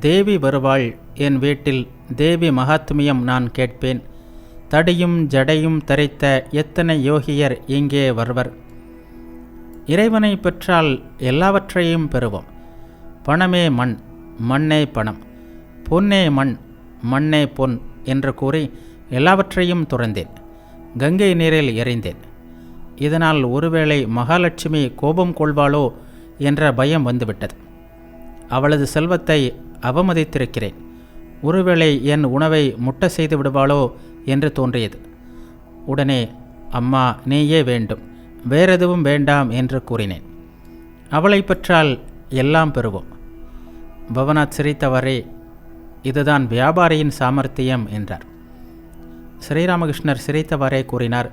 தேவி வருவாள் என் வீட்டில் தேவி மகாத்மியம் நான் கேட்பேன். தடியும் ஜடையும் தரைத்த எத்தனை யோகியர் இங்கே வருவர்? இறைவனை பெற்றால் எல்லாவற்றையும் பெறுவோம். பணமே மண் மண்ணே பணம். பொன்னே மண் மண்ணே பொன் என்று கூறி எல்லாவற்றையும் துறந்தேன். கங்கை நீரில் எறிந்தேன் இதனால் ஒருவேளை மகாலட்சுமி கோபம் கொள்வாளோ என்ற பயம் வந்துவிட்டது. அவளது செல்வத்தை அவமதித்திருக்கிறேன். ஒருவேளை என் உணவை முட்டை செய்து விடுவாளோ என்று தோன்றியது. உடனே அம்மா நீயே வேண்டும். வேறெதுவும் வேண்டாம் என்று கூறினேன். அவளை பெற்றால் எல்லாம் பெறுவோம். பவனாத் சிரித்தவரே இதுதான் வியாபாரியின் சாமர்த்தியம் என்றார். ஸ்ரீராமகிருஷ்ணர் சிரித்தவாறே கூறினார்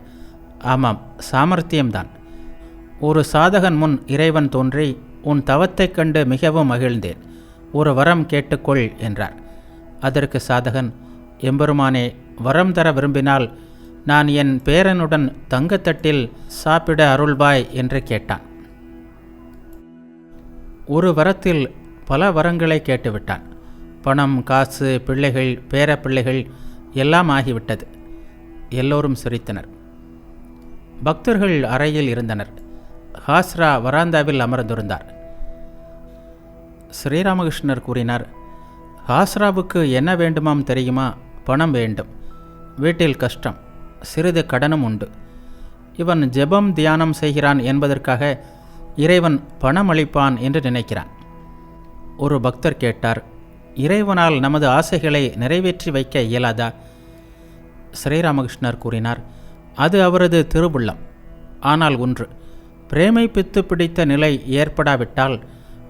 ஆமாம் சாமர்த்தியம்தான். ஒரு சாதகன் முன் இறைவன் தோன்றி உன் தவத்தைக் கண்டு மிகவும் மகிழ்ந்தேன். ஒரு வரம் கேட்டுக்கொள் என்றார். அதற்கு சாதகன் எம்பெருமானே வரம் தர விரும்பினால் நான் என் பேரனுடன் தங்கத்தட்டில் சாப்பிட அருள்வாய் என்று கேட்டான். ஒரு வரத்தில் பல வரங்களை கேட்டுவிட்டான். பணம் காசு பிள்ளைகள் பேரப்பிள்ளைகள் எல்லாம் ஆகிவிட்டது. எல்லோரும் சிரித்தனர். பக்தர்கள் அறையில் இருந்தனர். ஹாஸ்ரா வராந்தாவில் அமர்ந்திருந்தார். ஸ்ரீராமகிருஷ்ணர் கூறினார் ஹாஸ்ராவுக்கு என்ன வேண்டுமாம் தெரியுமா? பணம் வேண்டும். வீட்டில் கஷ்டம் சிறிது கடனும் உண்டு. இவன் ஜெபம் தியானம் செய்கிறான் என்பதற்காக இறைவன் பணம் அளிப்பான் என்று நினைக்கிறான். ஒரு பக்தர் கேட்டார் இறைவனால் நமது ஆசைகளை நிறைவேற்றி வைக்க இயலாதா? ஸ்ரீராமகிருஷ்ணர் கூறினார் அது அவரது திருவுள்ளம். ஆனால் ஒன்று பிரேமை பித்து பிடித்த நிலை ஏற்படாவிட்டால்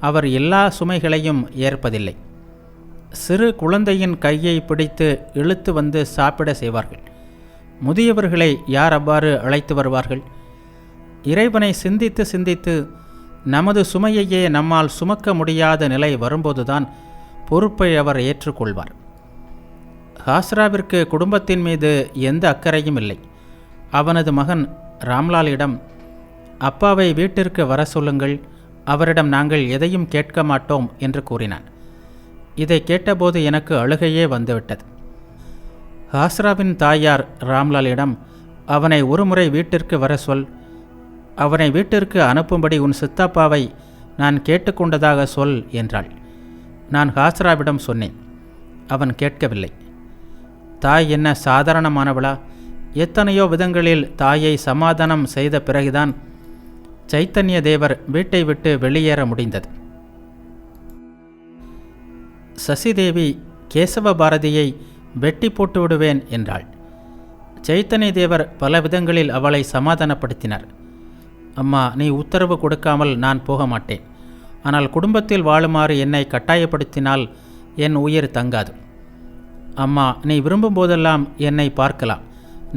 அவர் எல்லா சுமைகளையும் ஏற்பதில்லை. சிறு குழந்தையின் கையை பிடித்து இழுத்து வந்து சாப்பிட செய்வார்கள். முதியவர்களை யார் அவ்வாறு அழைத்து வருவார்கள்? இறைவனை சிந்தித்து சிந்தித்து நமது சுமையையே நம்மால் சுமக்க முடியாத நிலை வரும்போதுதான் பொறுப்பை அவர் ஏற்றுக்கொள்வார். ஹாஸ்ராவிற்கு குடும்பத்தின் மீது எந்த அக்கறையும் இல்லை. அவனது மகன் ராம்லாலிடம் அப்பாவை வீட்டிற்கு வர சொல்லுங்கள். அவரிடம் நாங்கள் எதையும் கேட்க மாட்டோம் என்று கூறினான். இதை கேட்டபோது எனக்கு அழுகையே வந்துவிட்டது. ஹாஸ்ராவின் தாயார் ராம்லாலிடம் அவனை ஒருமுறை வீட்டிற்கு வர சொல். அவனை வீட்டிற்கு அனுப்பும்படி உன் சித்தப்பாவை நான் கேட்டுக்கொண்டதாக சொல் என்றாள். நான் ஹாஸ்ராவிடம் சொன்னேன். அவன் கேட்கவில்லை. தாய் என்ன சாதாரணமானவளா? எத்தனையோ விதங்களில் தாயை சமாதானம் செய்த பிறகுதான் சைத்தன்ய தேவர் வீட்டை விட்டு வெளியேற முடிந்தது. சசிதேவி கேசவ பாரதியை வெட்டி போட்டு விடுவேன் என்றாள். சைத்தன்ய தேவர் பல விதங்களில் அவளை சமாதானப்படுத்தினார். அம்மா நீ உத்தரவு கொடுக்காமல் நான் போக மாட்டேன். ஆனால் குடும்பத்தில் வாழுமாறு என்னை கட்டாயப்படுத்தினால் என் உயிர் தங்காது. அம்மா நீ விரும்பும் போதெல்லாம் என்னை பார்க்கலாம்.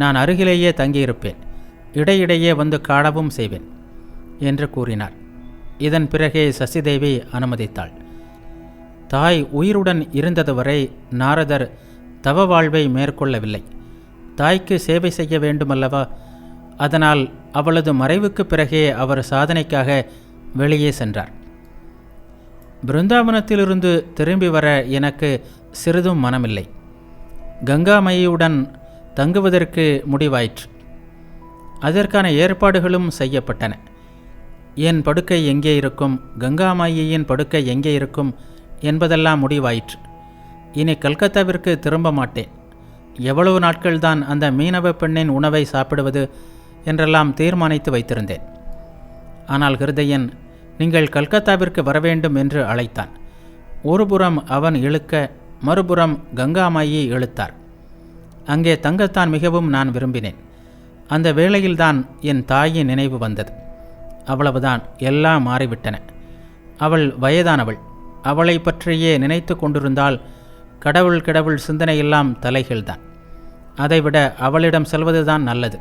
நான் அருகிலேயே தங்கியிருப்பேன். இடையிடையே வந்து காணவும் செய்வேன். என்று கூறினார். இதன் பிறகே சசிதேவி அனுமதித்தாள். தாய் உயிருடன் இருந்தது வரை நாரதர் தவ வாழ்வை மேற்கொள்ளவில்லை. தாய்க்கு சேவை செய்ய வேண்டுமல்லவா? அதனால் அவளது மறைவுக்கு பிறகே அவர் சாதனைக்காக வெளியே சென்றார். பிருந்தாவனத்திலிருந்து திரும்பி வர எனக்கு சிறிதும் மனமில்லை. கங்காமையுடன் தங்குவதற்கு முடிவாயிற்று. அதற்கான ஏற்பாடுகளும் செய்யப்பட்டன. என் படுக்கை எங்கே இருக்கும்? கங்காமாயியின் படுக்கை எங்கே இருக்கும்? என்பதெல்லாம் முடிவாயிற்று. இனி கல்கத்தாவிற்கு திரும்ப மாட்டேன். எவ்வளவு நாட்கள்தான் அந்த மீனவ பெண்ணின் உணவை சாப்பிடுவது என்றெல்லாம் தீர்மானித்து வைத்திருந்தேன். ஆனால் ஹிருதயன் நீங்கள் கல்கத்தாவிற்கு வரவேண்டும் என்று அழைத்தான். ஒருபுறம் அவன் இழுக்க மறுபுறம் கங்காமாயி இழுத்தார். அங்கே தங்கத்தான் மிகவும் நான் விரும்பினேன். அந்த வேளையில்தான் என் தாயின் நினைவு வந்தது. அவ்வளவுதான் எல்லாம் மாறிவிட்டன. அவள் வயதானவள் அவளை பற்றியே நினைத்து கொண்டிருந்தால் கடவுள் கடவுள் சிந்தனையெல்லாம் தலைகள்தான் அதைவிட அவளிடம் செல்வதுதான் நல்லது.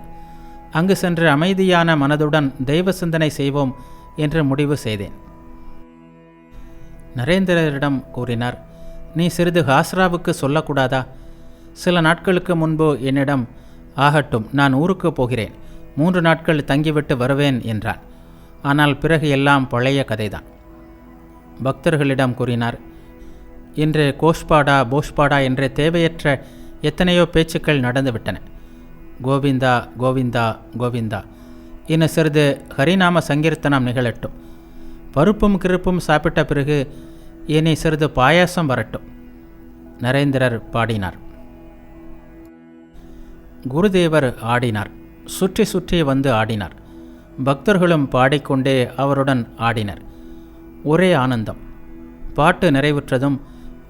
அங்கு சென்று அமைதியான மனதுடன் தெய்வ சிந்தனை செய்வோம் என்று முடிவு செய்தேன். நரேந்திரரிடம் கூறினார் நீ சிறிது ஹாஸ்ராவுக்கு சொல்லக்கூடாதா? சில நாட்களுக்கு முன்பு என்னிடம் ஆகட்டும் நான் ஊருக்கு போகிறேன். மூன்று நாட்கள் தங்கிவிட்டு வருவேன் என்றான். ஆனால் பிறகு எல்லாம் பழைய கதைதான். பக்தர்களிடம் கூறினார் இன்று கோஷ்பாடா போஷ்பாடா என்ற தேவையற்ற எத்தனையோ பேச்சுக்கள் நடந்துவிட்டன. கோவிந்தா கோவிந்தா கோவிந்தா. இன்னும் சிறிது ஹரிநாம சங்கீர்த்தனம் நிகழட்டும். பருப்பும் கிருப்பும் சாப்பிட்ட பிறகு இனி சிறிது பாயாசம் வரட்டும். நரேந்திரர் பாடினார். குருதேவர் ஆடினார். சுற்றி சுற்றி வந்து ஆடினார். பக்தர்களும் பாடிக்கொண்டே அவருடன் ஆடினர். ஒரே ஆனந்தம். பாட்டு நிறைவுற்றதும்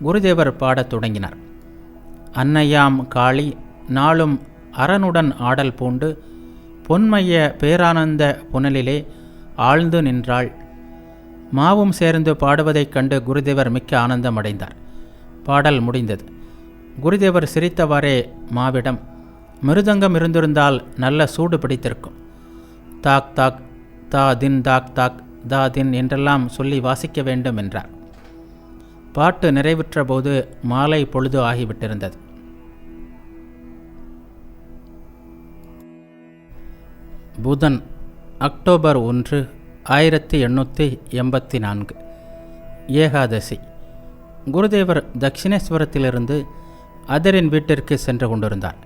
குருதேவர் பாடத் தொடங்கினார். அன்னையாம் காளி நாளும் அரனுடன் ஆடல் பூண்டு பொன்மைய பேரானந்த புனலிலே ஆழ்ந்து நின்றாள். மாவும் சேர்ந்து பாடுவதைக் கண்டு குருதேவர் மிக்க ஆனந்தம் அடைந்தார் பாடல் முடிந்தது. குருதேவர் சிரித்தவாறே மாவிடம் மிருதங்கம் இருந்திருந்தால் நல்ல சூடு பிடித்திருக்கும். தாக் தாக் தா தின் தாக் தாக் தா தின் என்றெல்லாம் சொல்லி வாசிக்க வேண்டும் என்றார். பாட்டு நிறைவுற்ற போது மாலை பொழுது ஆகிவிட்டிருந்தது. புதன் அக்டோபர் ஒன்று ஆயிரத்தி எண்ணூற்றி எண்பத்தி நான்கு. ஏகாதசி. குருதேவர் தட்சிணேஸ்வரத்திலிருந்து அதரின் வீட்டிற்கு சென்று கொண்டிருந்தார்.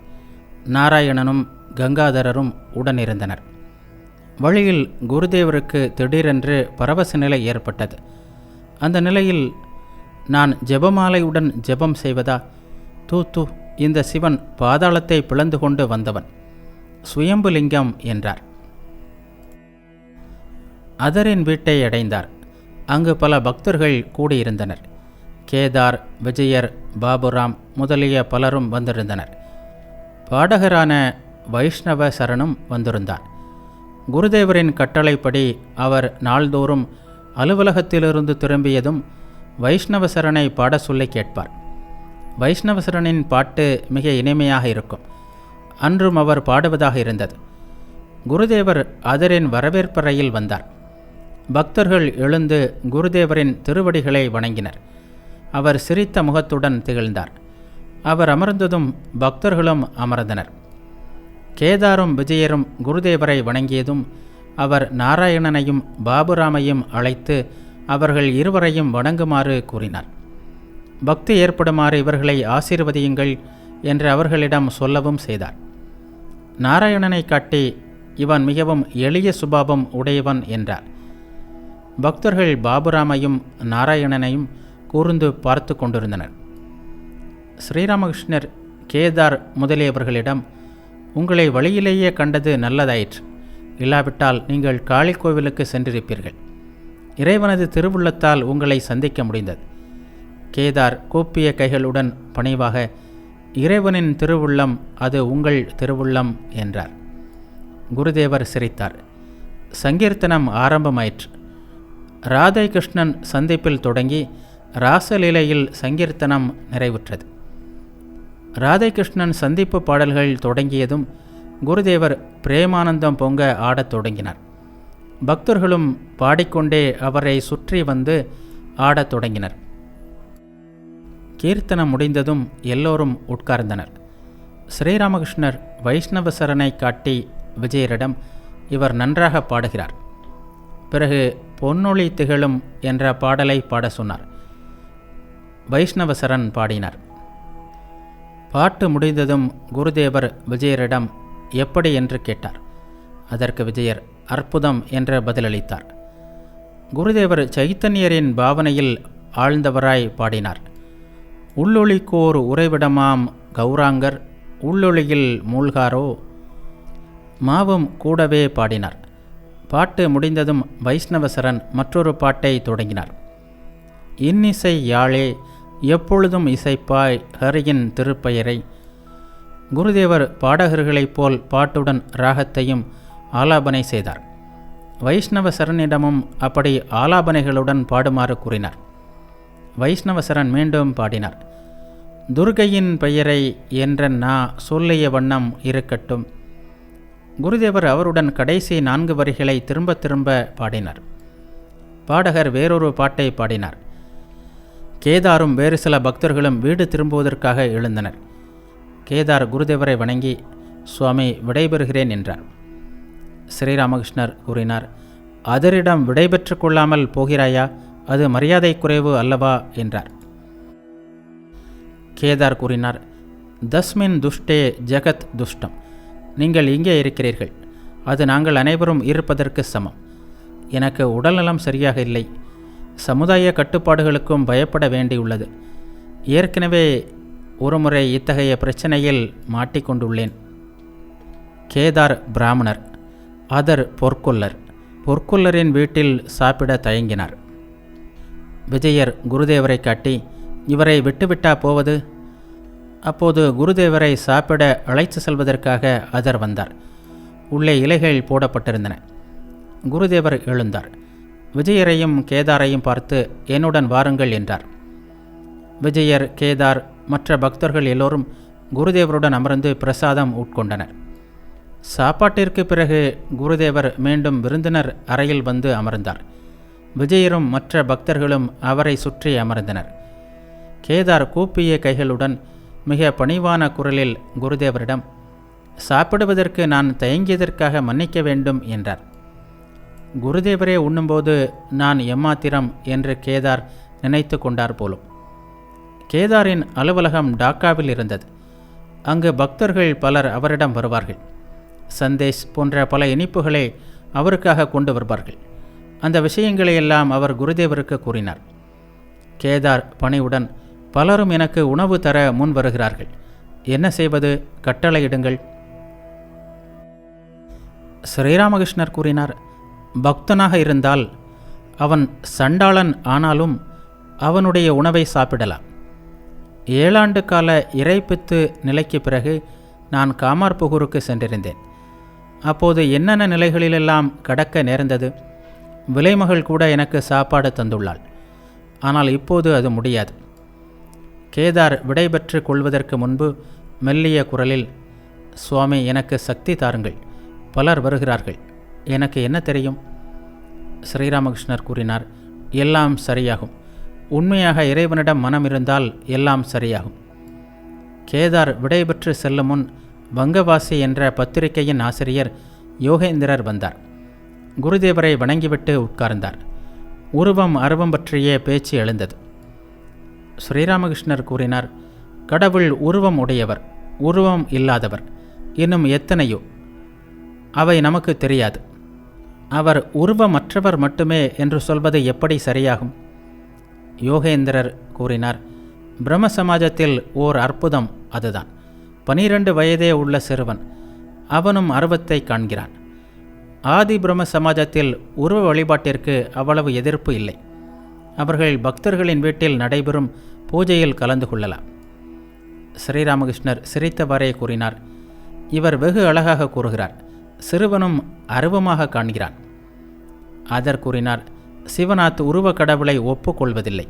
நாராயணனும் கங்காதரரும் உடனிருந்தனர். வழியில் குருதேவருக்கு திடீரென்று பரவச நிலை ஏற்பட்டது. அந்த நிலையில் நான் ஜெபமாலையுடன் ஜெபம் செய்வதா? தூ தூ இந்த சிவன் பாதாளத்தை பிளந்து கொண்டு வந்தவன். சுயம்புலிங்கம் என்றார். அதரின் வீட்டை அடைந்தார். அங்கு பல பக்தர்கள் கூடியிருந்தனர். கேதார் விஜயர் பாபுராம் முதலிய பலரும் வந்திருந்தனர். பாடகரான வைஷ்ணவ சரணும் வந்திருந்தார். குருதேவரின் கட்டளைப்படி அவர் நாள்தோறும் அலுவலகத்திலிருந்து திரும்பியதும் வைஷ்ணவ சரணை பாட சொல்லி கேட்பார். வைஷ்ணவசரனின் பாட்டு மிக இனிமையாக இருக்கும். அன்றும் அவர் பாடுவதாக இருந்தது. குருதேவர் அதரின் வரவேற்பறையில் வந்தார். பக்தர்கள் எழுந்து குருதேவரின் திருவடிகளை வணங்கினர். அவர் சிரித்த முகத்துடன் திகழ்ந்தார். அவர் அமர்ந்ததும் பக்தர்களும் அமர்ந்தனர். கேதாரும் விஜயரும் குருதேவரை வணங்கியதும் அவர் நாராயணனையும் பாபுராமையும் அழைத்து அவர்கள் இருவரையும் வணங்குமாறு கூறினார். பக்தி ஏற்படுமாறு இவர்களை ஆசீர்வதியுங்கள் என்று அவர்களிடம் சொல்லவும் செய்தார். நாராயணனை காட்டி இவன் மிகவும் எளிய சுபாவம் உடையவன் என்றார். பக்தர்கள் பாபுராமையும் நாராயணனையும் கூர்ந்து பார்த்து கொண்டிருந்தனர். ஸ்ரீராமகிருஷ்ணர் கேதார் முதலியவர்களிடம் உங்களை வழியிலேயே கண்டது நல்லதாயிற்று. இல்லாவிட்டால் நீங்கள் காளி கோவிலுக்கு சென்றிருப்பீர்கள். இறைவனது திருவுள்ளத்தால் உங்களை சந்திக்க முடிந்தது. கேதார் கூப்பிய கைகளுடன் பணிவாக இறைவனின் திருவுள்ளம் அது உங்கள் திருவுள்ளம் என்றார். குருதேவர் சிரித்தார். சங்கீர்த்தனம் ஆரம்பமாயிற்று. ராதை கிருஷ்ணன் சந்திப்பில் தொடங்கி ராசலீலையில் சங்கீர்த்தனம் நிறைவுற்றது. ராதைகிருஷ்ணன் சந்திப்பு பாடல்கள் தொடங்கியதும் குருதேவர் பிரேமானந்தம் பொங்க ஆடத் தொடங்கினார். பக்தர்களும் பாடிக்கொண்டே அவரை சுற்றி வந்து ஆடத் தொடங்கினர். கீர்த்தனம் முடிந்ததும் எல்லோரும் உட்கார்ந்தனர். ஸ்ரீராமகிருஷ்ணர் வைஷ்ணவ சரணை காட்டி விஜயரிடம் இவர் நன்றாக பாடுகிறார். பிறகு பொன்னொழி திகழும் என்ற பாடலை பாட சொன்னார். வைஷ்ணவசரன் பாடினார். பாட்டு முடிந்ததும் குருதேவர் விஜயரிடம் எப்படி என்று கேட்டார். அதற்கு விஜயர் அற்புதம் என்று பதிலளித்தார். குருதேவர் சைத்தன்யரின் பாவனையில் ஆழ்ந்தவராய் பாடினார். உள்ளொளிக்கோர் உறைவிடமாம் கௌராங்கர் உள்ளொளியில் மூழ்காரோ மாவும் கூடவே பாடினார். பாட்டு முடிந்ததும் வைஷ்ணவசரன் மற்றொரு பாட்டை தொடங்கினார். இன்னிசை யாழே எப்பொழுதும் இசைப்பாய் ஹரியின் திருப்பெயரை. குருதேவர் பாடகர்களைப் போல் பாட்டுடன் ராகத்தையும் ஆலாபனை செய்தார். வைஷ்ணவ சரணிடமும் அப்படி ஆலாபனைகளுடன் பாடுமாறு கூறினார். வைஷ்ணவ சரண் மீண்டும் பாடினார். துர்கையின் பெயரை என்ற நா சொல்லிய வண்ணம் இருக்கட்டும். குருதேவர் அவருடன் கடைசி நான்கு வரிகளை திரும்ப திரும்ப பாடினார். பாடகர் வேறொரு பாட்டை பாடினார். கேதாரும் வேறு சில பக்தர்களும் வீடு திரும்புவதற்காக எழுந்தனர். கேதார் குருதேவரை வணங்கி சுவாமி விடைபெறுகிறேன் என்றார். ஸ்ரீராமகிருஷ்ணர் கூறினார் அதரிடம் விடைபெற்று கொள்ளாமல் போகிறாயா? அது மரியாதை குறைவு அல்லவா? என்றார். கேதார் கூறினார் தஸ்மின் துஷ்டே ஜெகத் துஷ்டம். நீங்கள் இங்கே இருக்கிறீர்கள். அது நாங்கள் அனைவரும் இருப்பதற்கு சமம். எனக்கு உடல்நலம் சரியாக இல்லை. சமுதாய கட்டுப்பாடுகளுக்கும் பயப்பட வேண்டியுள்ளது. ஏற்கனவே ஒருமுறை இத்தகைய பிரச்சனையில் மாட்டிக்கொண்டுள்ளேன். கேதார் பிராமணர் அதர் பொற்கொல்லர் பொற்கொல்லரின் வீட்டில் சாப்பிட தயங்கினார். விஜயர் குருதேவரை காட்டி இவரை விட்டுவிட்டா போவது? அப்போது குருதேவரை சாப்பிட அழைத்து செல்வதற்காக அதர் வந்தார். உள்ளே இலைகள் போடப்பட்டிருந்தன. குருதேவர் எழுந்தார். விஜயரையும் கேதாரையும் பார்த்து என்னுடன் வாருங்கள் என்றார். விஜயர் கேதார் மற்ற பக்தர்கள் எல்லோரும் குருதேவருடன் அமர்ந்து பிரசாதம் உட்கொண்டனர். சாப்பாட்டிற்கு பிறகு குருதேவர் மீண்டும் விருந்தினர் அறையில் வந்து அமர்ந்தார். விஜயரும் மற்ற பக்தர்களும் அவரை சுற்றி அமர்ந்தனர். கேதார் கூப்பிய கைகளுடன் மிக பணிவான குரலில் குருதேவரிடம் சாப்பிடுவதற்கு நான் தயங்கியதற்காக மன்னிக்க வேண்டும் என்றார். குருதேவரே உண்ணும்போது நான் எம்மாத்திரம் என்று கேதார் நினைத்து கொண்டார் போலும். கேதாரின் அலுவலகம் டாக்காவில் இருந்தது. அங்கு பக்தர்கள் பலர் அவரிடம் வருவார்கள். சந்தேஷ் போன்ற பல இனிப்புகளை அவருக்காக கொண்டு வருவார்கள். அந்த விஷயங்களை எல்லாம் அவர் குருதேவருக்கு கூறினார். கேதார் பணிவுடன் பலரும் எனக்கு உணவு தர முன் வருகிறார்கள். என்ன செய்வது? கட்டளையிடுங்கள். ஸ்ரீராமகிருஷ்ணர் கூறினார் பக்தனாக இருந்தால் அவன் சண்டாளன் ஆனாலும் அவனுடைய உணவை சாப்பிடலாம். ஏழாண்டு கால இறைப்பித்து நிலைக்கு பிறகு நான் காமார்புகூருக்கு சென்றிருந்தேன். அப்போது என்னென்ன நிலைகளிலெல்லாம் கடக்க நேர்ந்தது? விலைமகள் கூட எனக்கு சாப்பாடு தந்துள்ளாள். ஆனால் இப்போது அது முடியாது. கேதார் விடைபெற்று கொள்வதற்கு முன்பு மெல்லிய குரலில் சுவாமி எனக்கு சக்தி தாருங்கள். பலர் வருகிறார்கள். எனக்கு என்ன தெரியும்? ஸ்ரீராமகிருஷ்ணர் கூறினார் எல்லாம் சரியாகும். உண்மையாக இறைவனிடம் மனம் இருந்தால் எல்லாம் சரியாகும். கேதார் விடைபெற்று செல்லும் முன் வங்கவாசி என்ற பத்திரிகையின் ஆசிரியர் யோகேந்திரர் வந்தார். குருதேவரை வணங்கிவிட்டு உட்கார்ந்தார். உருவம் அருவம் பற்றிய பேச்சு எழுந்தது. ஸ்ரீராமகிருஷ்ணர் கூறினார் கடவுள் உருவம் உடையவர் உருவம் இல்லாதவர் இன்னும் எத்தனையோ? அவை நமக்கு தெரியாது. அவர் உருவமற்றவர் மட்டுமே என்று சொல்வது எப்படி சரியாகும்? யோகேந்திரர் கூறினார் பிரம்ம சமாஜத்தில் ஓர் அற்புதம் அதுதான். பனிரெண்டு வயதே உள்ள சிறுவன். அவனும் அருவத்தை காண்கிறான். ஆதி பிரம்ம சமாஜத்தில் உருவ வழிபாட்டிற்கு அவ்வளவு எதிர்ப்பு இல்லை. அவர்கள் பக்தர்களின் வீட்டில் நடைபெறும் பூஜையில் கலந்து கொள்ளலாம். ஸ்ரீராமகிருஷ்ணர் சிரித்தவாறே கூறினார். இவர் வெகு அழகாக கூறுகிறார் சிறுவனும் அருவமாக காண்கிறான். அதர் கூறினார் சிவநாத் உருவ கடவுளை ஒப்புக்கொள்வதில்லை.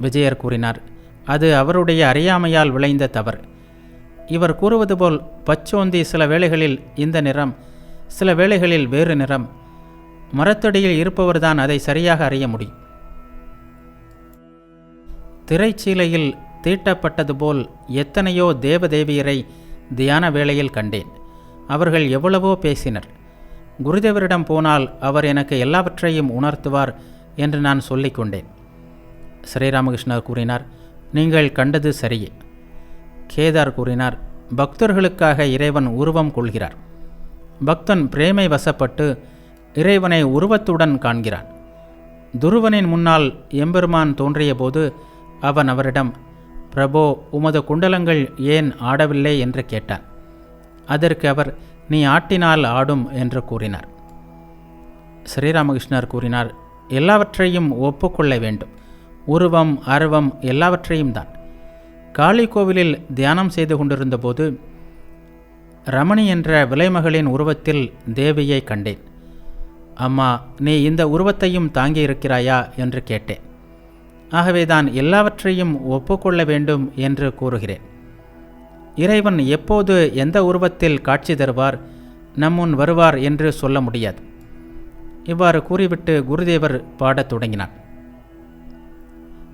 விஜயர் கூறினார் அது அவருடைய அறியாமையால் விளைந்த தவறு. இவர் கூறுவது போல் பச்சோந்தி சில வேளைகளில் இந்த நிறம் சில வேளைகளில் வேறு நிறம். மரத்தடியில் இருப்பவர்தான் அதை சரியாக அறிய முடியும். திரைச்சீலையில் தீட்டப்பட்டது போல் எத்தனையோ தேவதேவியரை தியான வேளையில் கண்டேன். அவர்கள் எவ்வளவோ பேசினர். குருதேவரிடம் போனால் அவர் எனக்கு எல்லாவற்றையும் உணர்த்துவார் என்று நான் சொல்லிக்கொண்டேன் ஸ்ரீராமகிருஷ்ணர் கூறினார் நீங்கள் கண்டது சரியே. கேதார் கூறினார் பக்தர்களுக்காக இறைவன் உருவம் கொள்கிறார். பக்தன் பிரேமை வசப்பட்டு இறைவனை உருவத்துடன் காண்கிறான். துருவனின் முன்னால் எம்பெருமான் தோன்றியபோது அவன் அவரிடம் பிரபோ உமது குண்டலங்கள் ஏன் ஆடவில்லை? என்று கேட்டான். அதற்கு அவர் நீ ஆட்டினால் ஆடும் என்று கூறினார். ஸ்ரீராமகிருஷ்ணர் கூறினார் எல்லாவற்றையும் ஒப்புக்கொள்ள வேண்டும். உருவம் அருவம் எல்லாவற்றையும் தான். காளி கோவிலில் தியானம் செய்து கொண்டிருந்தபோது ரமணி என்ற விலைமகளின் உருவத்தில் தேவியை கண்டேன். அம்மா நீ இந்த உருவத்தையும் தாங்கி இருக்கிறாயா என்று கேட்டேன். ஆகவேதான் எல்லாவற்றையும் ஒப்புக்கொள்ள வேண்டும் என்று கூறுகிறேன். இறைவன் எப்போது எந்த உருவத்தில் காட்சி தருவார் நம்முன் வருவார் என்று சொல்ல முடியாது. இவ்வாறு கூறிவிட்டு குருதேவர் பாடத் தொடங்கினான்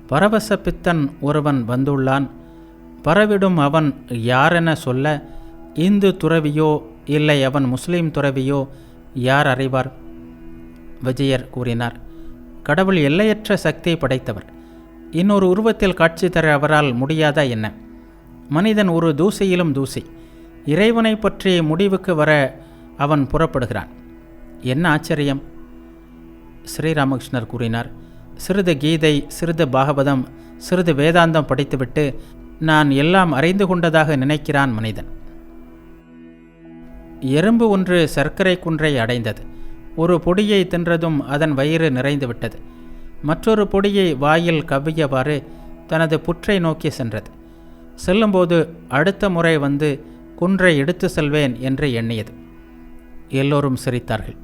பரவச பித்தன் ஒருவன் வந்துள்ளான் பரவிடும் அவன் யாரென சொல்ல இந்து துறவியோ இல்லை அவன் முஸ்லீம் துறவியோ யார் அறிவார்? விஜயர் கூறினார். கடவுள் எல்லையற்ற சக்தியை படைத்தவர் இன்னொரு உருவத்தில் காட்சி தர அவரால் முடியாதா என்ன? மனிதன் ஒரு தூசியிலும் தூசி. இறைவனை பற்றி முடிவுக்கு வர அவன் புறப்படுகிறான். என்ன ஆச்சரியம்? ஸ்ரீராமகிருஷ்ணர் கூறினார் சிறிது கீதை சிறிது பாகவதம் சிறிது வேதாந்தம் படித்துவிட்டு நான் எல்லாம் அறிந்து கொண்டதாக நினைக்கிறான் மனிதன். எறும்பு ஒன்று சர்க்கரை குன்றை அடைந்தது. ஒரு பொடியை தின்றதும் அதன் வயிறு நிறைந்து விட்டது. மற்றொரு பொடியை வாயில் கவ்வியவாறு தனது புற்றை நோக்கி சென்றது. செல்லும்போது அடுத்த முறை வந்து குன்றை எடுத்து செல்வேன் என்று எண்ணியது. எல்லோரும் சிரித்தார்கள்.